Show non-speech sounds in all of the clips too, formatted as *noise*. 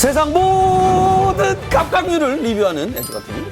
세상 모든 갑각류를 리뷰하는 에듀가TV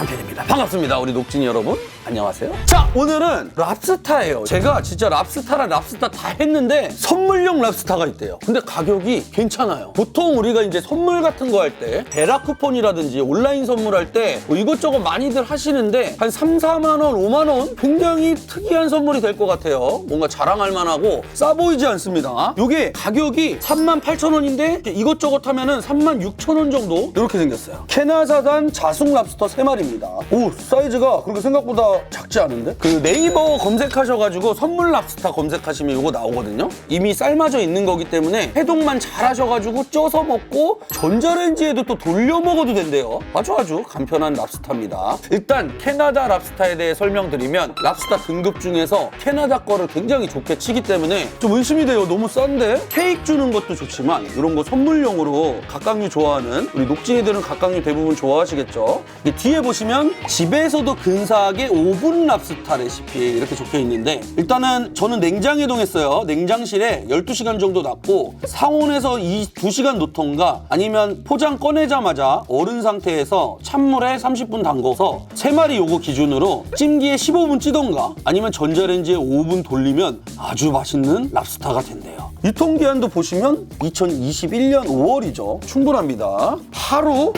참편입니다. 반갑습니다. 우리 녹진이 여러분. 안녕하세요. 자, 오늘은 랍스타예요. 제가 진짜 랍스타랑 랍스타 다 했는데 선물용 랍스타가 있대요. 근데 가격이 괜찮아요. 보통 우리가 이제 선물 같은 거 할 때 베라 쿠폰이라든지 온라인 선물할 때 뭐 이것저것 많이들 하시는데 한 3, 4만 원, 5만 원 굉장히 특이한 선물이 될 것 같아요. 뭔가 자랑할 만하고 싸 보이지 않습니다. 이게 가격이 3만 8천 원인데 이것저것 하면은 3만 6천 원 정도 이렇게 생겼어요. 캐나사산 자숙 랍스터 3마리입니다. 오 사이즈가 그렇게 생각보다 작지 않은데? 그 네이버 검색하셔가지고 선물 랍스타 검색하시면 이거 나오거든요. 이미 삶아져 있는 거기 때문에 해동만 잘 하셔가지고 쪄서 먹고 전자레인지에도 또 돌려 먹어도 된대요. 아주 아주 간편한 랍스타입니다. 일단 캐나다 랍스타에 대해 설명드리면 랍스타 등급 중에서 캐나다 거를 굉장히 좋게 치기 때문에 좀 의심이 돼요. 너무 싼데? 케이크 주는 것도 좋지만 이런 거 선물용으로 각각류 좋아하는 우리 녹진이들은 각각류 대부분 좋아하시겠죠? 이 뒤에 보시면 집에서도 근사하게 오븐 랍스타 레시피 이렇게 적혀 있는데 일단은 저는 냉장 해동했어요. 냉장실에 12시간 정도 놨고 상온에서 이 2시간 놓던가 아니면 포장 꺼내자마자 얼은 상태에서 찬물에 30분 담궈서 3마리 요거 기준으로 찜기에 15분 찌던가 아니면 전자레인지에 5분 돌리면 아주 맛있는 랍스타가 된대요. 유통기한도 보시면 2021년 5월이죠. 충분합니다. 하루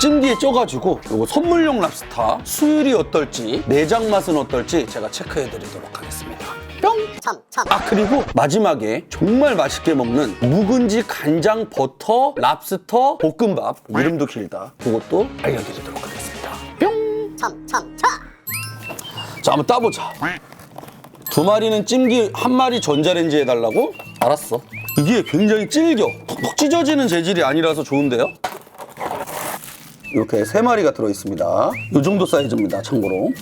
찜기에 쪄가지고 이거 선물용 랍스타 수율이 어떨지 내장 맛은 어떨지 제가 체크해 드리도록 하겠습니다. 뿅! 참, 참. 아 그리고 마지막에 정말 맛있게 먹는 묵은지 간장 버터 랍스터 볶음밥 이름도 길다 그것도 알려드리도록 하겠습니다. 뿅! 참, 참, 차. 자 한번 따보자. 두 마리는 찜기 한 마리 전자레인지 해달라고? 알았어. 이게 굉장히 질겨. 푹푹 찢어지는 재질이 아니라서 좋은데요? 이렇게 세 마리가 들어 있습니다. 이 정도 사이즈입니다, 참고로.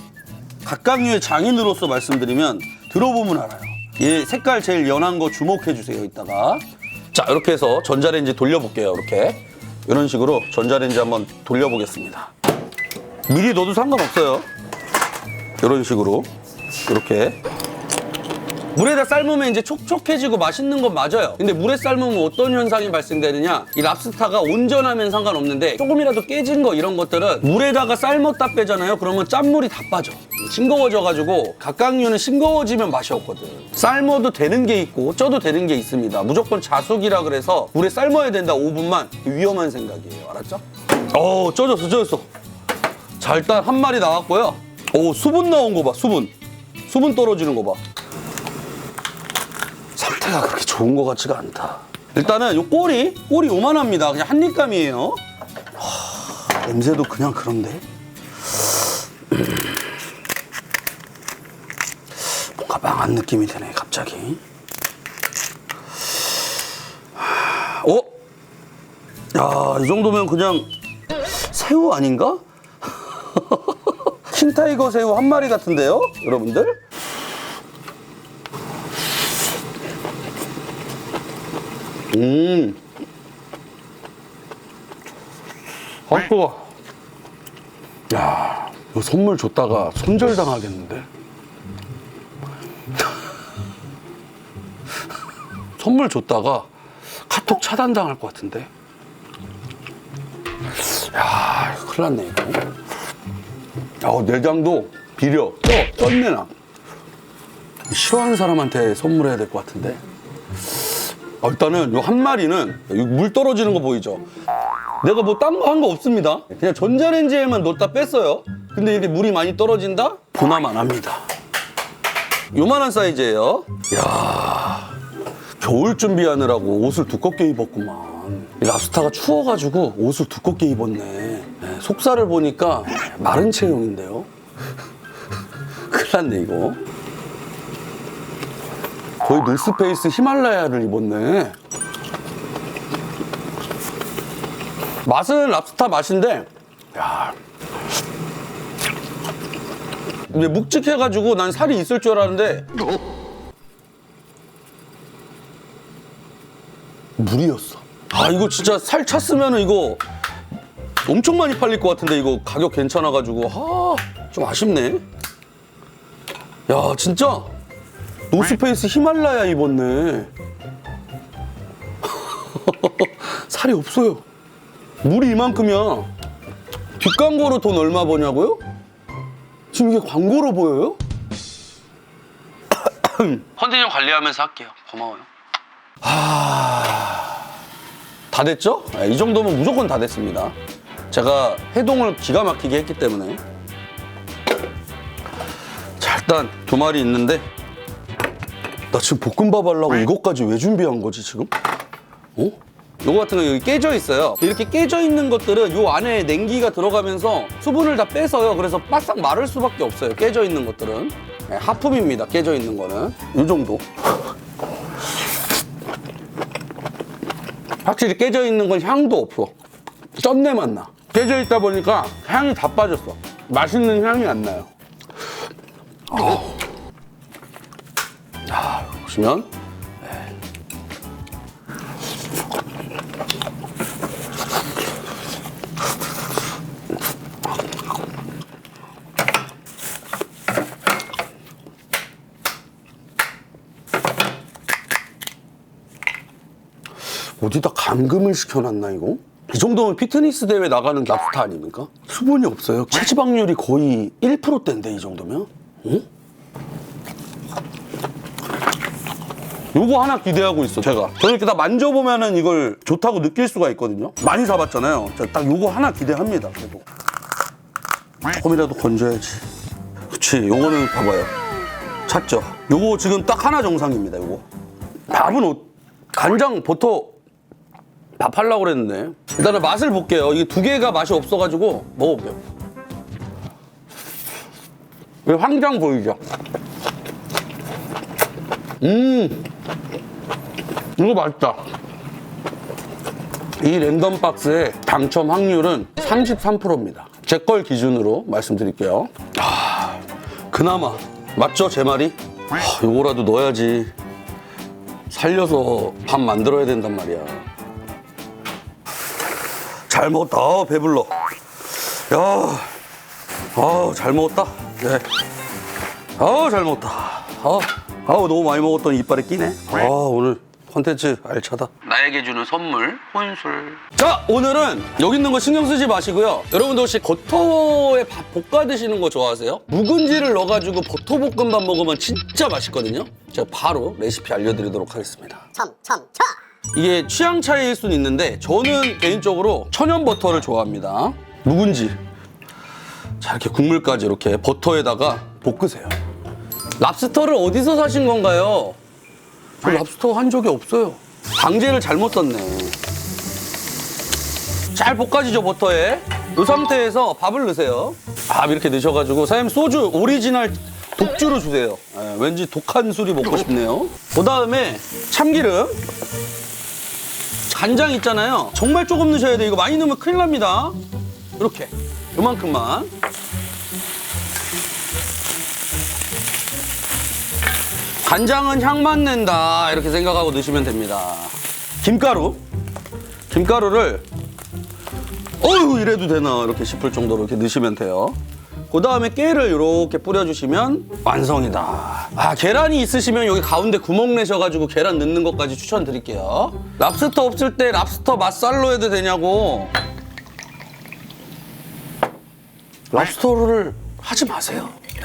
각각류의 장인으로서 말씀드리면 들어보면 알아요. 얘 색깔 제일 연한 거 주목해 주세요, 이따가. 자, 이렇게 해서 전자레인지 돌려볼게요, 이렇게. 이런 식으로 전자레인지 한번 돌려보겠습니다. 미리 넣어도 상관없어요. 이런 식으로 이렇게 물에다 삶으면 이제 촉촉해지고 맛있는 건 맞아요. 근데 물에 삶으면 어떤 현상이 발생되느냐? 이 랍스타가 온전하면 상관없는데 조금이라도 깨진 거 이런 것들은 물에다가 삶았다 빼잖아요. 그러면 짠물이 다 빠져. 싱거워져가지고 각각류는 싱거워지면 맛이 없거든. 삶아도 되는 게 있고 쪄도 되는 게 있습니다. 무조건 자숙이라 그래서 물에 삶아야 된다 5분만 위험한 생각이에요. 알았죠? 어 쪄졌어 쪄졌어. 자 일단 한 마리 나왔고요. 오 수분 나온 거 봐 수분. 수분 떨어지는 거 봐. 상태가 그렇게 좋은 것 같지가 않다. 일단은 요 꼬리, 꼬리 요만합니다. 그냥 한 입감이에요. 하, 냄새도 그냥 그런데. 음. 뭔가 망한 느낌이 드네, 갑자기. 하, 어? 야, 이 정도면 그냥 새우 아닌가? *laughs* 킹타이거 새우 한 마리 같은데요, 여러분들? 음. 아, 뜨거. 야, 이거 선물 줬다가 손절 당하겠는데? *laughs* 선물 줬다가 카톡 차단당할 것 같은데? 야, 큰일 났네, 이거. 야, 내장도 비려. 쪄, 쩐내나. 싫어하는 사람한테 선물해야 될 것 같은데? 아, 일단은 요 한 마리는 물 떨어지는 거 보이죠? 내가 뭐 딴 거 한 거 없습니다. 그냥 전자레인지에만 넣었다 뺐어요. 근데 이게 물이 많이 떨어진다? 보나만 합니다. 요만한 사이즈예요. 야 겨울 준비하느라고 옷을 두껍게 입었구만. 이 랍스타가 추워가지고 옷을 두껍게 입었네. 네, 속살을 보니까 마른 체형인데요. *laughs* 큰일 났네, 이거. 거의 노스페이스 히말라야를 입었네. 맛은 랍스타 맛인데, 야. 근데 묵직해가지고 난 살이 있을 줄 알았는데, 물이었어. 아, 이거 진짜 살 찼으면 이거 엄청 많이 팔릴 것 같은데, 이거 가격 괜찮아가지고. 아, 좀 아쉽네. 야, 진짜. 노스페이스 히말라야 입었네. *laughs* 살이 없어요. 물이 이만큼이야. 뒷광고로 돈 얼마 버냐고요? 지금 이게 광고로 보여요? *coughs* 컨디션 관리하면서 할게요. 고마워요. 다 됐죠? 네, 이 정도면 무조건 다 됐습니다. 제가 해동을 기가 막히게 했기 때문에. 자, 일단 두 마리 있는데 나 지금 볶음밥 하려고 이것까지 왜 준비한 거지 지금? 어? 요거 같은 거 여기 깨져 있어요. 이렇게 깨져 있는 것들은 요 안에 냉기가 들어가면서 수분을 다 빼서요. 그래서 바싹 마를 수밖에 없어요. 깨져 있는 것들은 네, 하품입니다. 깨져 있는 거는 요 정도. 확실히 깨져 있는 건 향도 없어. 쩐내만 나. 깨져 있다 보니까 향이 다 빠졌어. 맛있는 향이 안 나요. 아 보시면 어디다 감금을 시켜놨나 이거? 이 정도면 피트니스 대회 나가는 랍스타 아닙니까? 수분이 없어요. 체지방률이 거의 1%대인데 이 정도면? 어? 요거 하나 기대하고 있어 제가. 저는 이렇게 다 만져보면은 이걸 좋다고 느낄 수가 있거든요. 많이 잡았잖아요. 자, 딱 요거 하나 기대합니다 계속. 조금이라도 건져야지. 그치 요거는 봐봐요. 찾죠? 요거 지금 딱 하나 정상입니다 요거. 밥은 어, 간장 버터 밥 하려고 그랬는데. 일단은 맛을 볼게요. 이게 두 개가 맛이 없어가지고 먹어볼게요. 이 황장 보이죠? 음 이거 맛있다 이 랜덤 박스의 당첨 확률은 33%입니다 제 걸 기준으로 말씀드릴게요 아, 그나마 맞죠 제 말이? 아, 요거라도 넣어야지 살려서 밥 만들어야 된단 말이야. 잘 먹었다. 아, 배불러. 야, 아, 잘 먹었다. 네. 아, 잘 먹었다. 아, 아, 너무 많이 먹었던 이빨에 끼네. 아, 오늘 컨텐츠 알차다. 나에게 주는 선물, 혼술. 자, 오늘은 여기 있는 거 신경 쓰지 마시고요. 여러분들 혹시 버터에 밥 볶아 드시는 거 좋아하세요? 묵은지를 넣어가지고 버터 볶음밥 먹으면 진짜 맛있거든요. 제가 바로 레시피 알려드리도록 하겠습니다. 첨, 첨, 쳐! 이게 취향 차이일 수는 있는데 저는 개인적으로 천연 버터를 좋아합니다. 묵은지. 자 이렇게 국물까지 이렇게 버터에다가 볶으세요. 랍스터를 어디서 사신 건가요? 저 랍스터 한 적이 없어요. 방제를 잘못 썼네. 잘 볶아지죠 버터에. 이 상태에서 밥을 넣으세요. 밥 이렇게 넣으셔가지고 사장님 소주 오리지널 독주로 주세요. 예, 왠지 독한 술이 먹고 싶네요. 그 다음에 참기름. 간장 있잖아요. 정말 조금 넣으셔야 돼요. 이거 많이 넣으면 큰일 납니다. 이렇게. 요만큼만. 간장은 향만 낸다. 이렇게 생각하고 넣으시면 됩니다. 김가루. 김가루를 어휴 이래도 되나 이렇게 싶을 정도로 이렇게 넣으시면 돼요. 그 다음에 깨를 이렇게 뿌려주시면 완성이다. 아 계란이 있으시면 여기 가운데 구멍 내셔가지고 계란 넣는 것까지 추천드릴게요. 랍스터 없을 때 랍스터 맛살로 해도 되냐고. 랍스터를 하지 마세요. 네.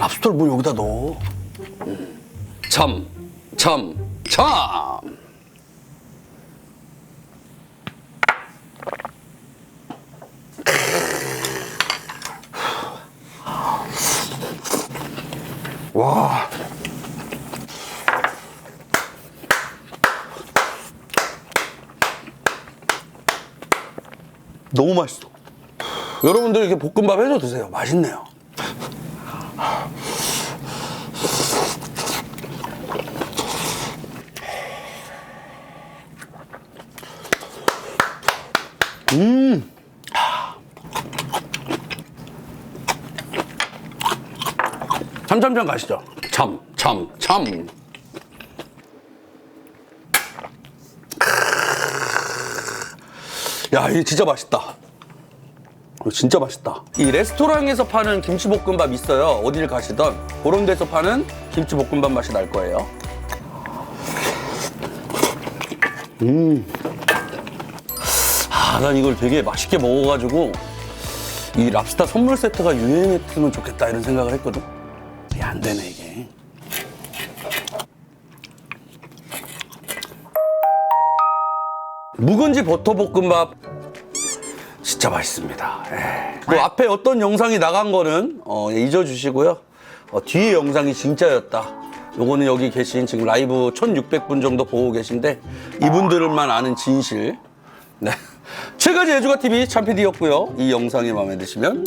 랍스터를 뭐 여기다 넣어. 음. 참, 참, 참. 와. 너무 맛있어. 여러분들 이렇게 볶음밥 해서 드세요. 맛있네요. 참참참 가시죠. 참, 참, 참. 야, 이게 진짜 맛있다. 이거 진짜 맛있다. 이 레스토랑에서 파는 김치볶음밥 있어요. 어딜 가시던 그런 데서 파는 김치볶음밥 맛이 날 거예요. 음. 아, 아, 난 이걸 되게 맛있게 먹어가지고 이 랍스타 선물 세트가 유행했으면 좋겠다 이런 생각을 했거든. 이게 안 되네 이게. 묵은지 버터볶음밥 진짜 맛있습니다. 예. 그 앞에 어떤 영상이 나간 거는 어, 잊어주시고요. 어, 뒤에 영상이 진짜였다. 요거는 여기 계신 지금 라이브 1600분 정도 보고 계신데 이분들만 아는 진실. 네. *laughs* 지금까지 애주가TV 참PD였고요. 이 영상이 마음에 드시면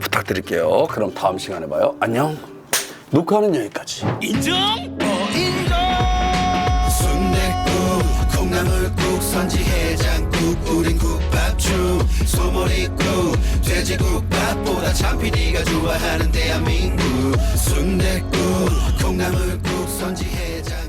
부탁드릴게요. 그럼 다음 시간에 봐요. 안녕. 녹화는 여기까지. 인정? 어 인정 순댓국 콩나물국 선지해장국 우린 국밥주 소머리국 돼지국밥보다 참피디가 좋아하는 대한민국 순댓국 콩나물국 선지해장